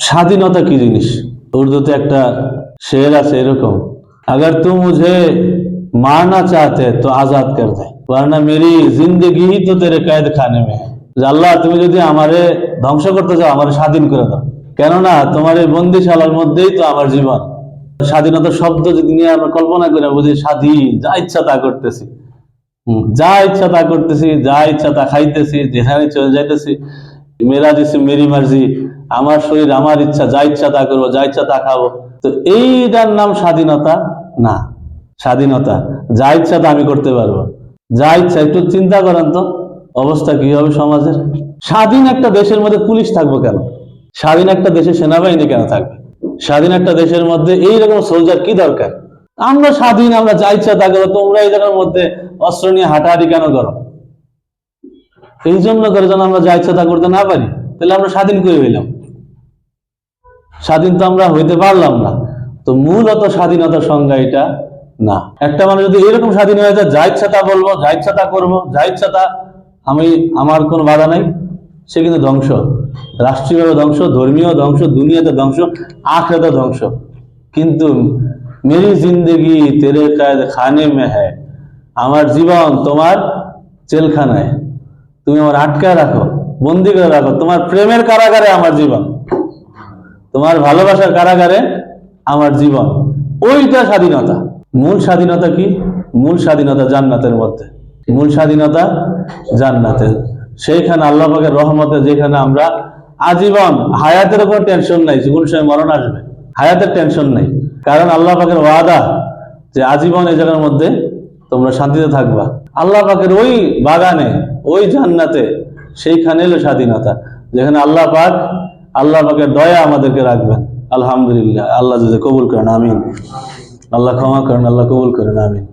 স্বাধীনতা কি জিনিস উর্দুতে একটা শের আছে এরকম अगर तू मुझे मारना चाहते तो आजाद कर दे वरना मेरी जिंदगी ही तो तेरे कैद खाने में है যে আল্লাহ তুমি যদি আমারে ধ্বংস করতে চাও আমার স্বাধীন করে দাও কেননা তোমার এই বন্দিশালার মধ্যেই তো আমার জীবন স্বাধীনতা শব্দ যদি নিয়ে আমরা কল্পনা করে বুঝি স্বাধীন যা ইচ্ছা তা করতেছি হুম, যা ইচ্ছা তা করতেছি যা ইচ্ছা তা খাইতেছি যেখানে চলে যাইতেছি মেরা জিসে মেরি মার্জি। আমার শরীর, আমার ইচ্ছা, যা ইচ্ছা তা করব, যা ইচ্ছা তা খাব। তো এইটার নাম স্বাধীনতা? না। স্বাধীনতা। যা ইচ্ছা তা আমি করতে পারব। যা ইচ্ছা, একটু চিন্তা করেন তো, অবস্থা কি হবে সমাজের? স্বাধীন একটা দেশের মধ্যে পুলিশ থাকব কেন? স্বাধীন একটা দেশে সেনাবাহিনী কেন থাকবে? স্বাধীন একটা দেশের মধ্যে এইরকম সোলজার কি দরকার? আমরা স্বাধীন, আমরা যা ইচ্ছা তা করো তোমরা এই জায়গার মধ্যে অস্ত্র নিয়ে হাঁটাহাঁটি কেন করো? এই জন্য করে যেন আমরা যা ইচ্ছা তা করতে না পারি, তাহলে আমরা স্বাধীন করে হইলাম স্বাধীন তো আমরা হইতে পারলাম না। তো মূলত স্বাধীনতার সংজ্ঞা এটা না। একটা মানুষ যদি এরকম স্বাধীন হয়ে যায়, যা ইচ্ছা তা বলব, যা ইচ্ছা তা করব, যা ইচ্ছা তা আমি, আমার কোনো বাধা নাই, সে কিন্তু ধ্বংস। রাষ্ট্রীয়ভাবে ধ্বংস, ধর্মীয় ধ্বংস, দুনিয়াতে ধ্বংস, আখড়াতে ধ্বংস। কিন্তু মেরি জিন্দগি তেরে কায়দ খানে মে আমার জীবন তোমার জেলখানায়। তুমি আমার আটকায় রাখো, বন্দি করে রাখো। তোমার প্রেমের কারাগারে আমার জীবন। তোমার ভালোবাসার কারাগারে আমার জীবন। ওইটা স্বাধীনতা। মূল স্বাধীনতা কি? মূল স্বাধীনতা জান্নাতের মধ্যে। মূল স্বাধীনতা জান্নাতের সেইখানে আল্লাহ পাকের রহমতে যেখানে আমরা আজীবন হায়াতের উপর টেনশন নাই কোন সময় মরণ আসবে। হায়াতের টেনশন নাই। কারণ আল্লাহ পাকের ওয়াদা যে আজীবন এই জায়গার মধ্যে তোমরা শান্তিতে থাকবা। আল্লাহ পাকের ওই বাগানে ওই জান্নাতে, সেইখানে এলো স্বাধীনতা। যেখানে আল্লাহ পাক, আল্লাহ পাকের দয়া আমাদেরকে রাখবেন। আলহামদুলিল্লাহ, আল্লাহ যদি কবুল করেন, আমিন। আল্লাহ ক্ষমা করেন, আল্লাহ কবুল করেন, আমিন।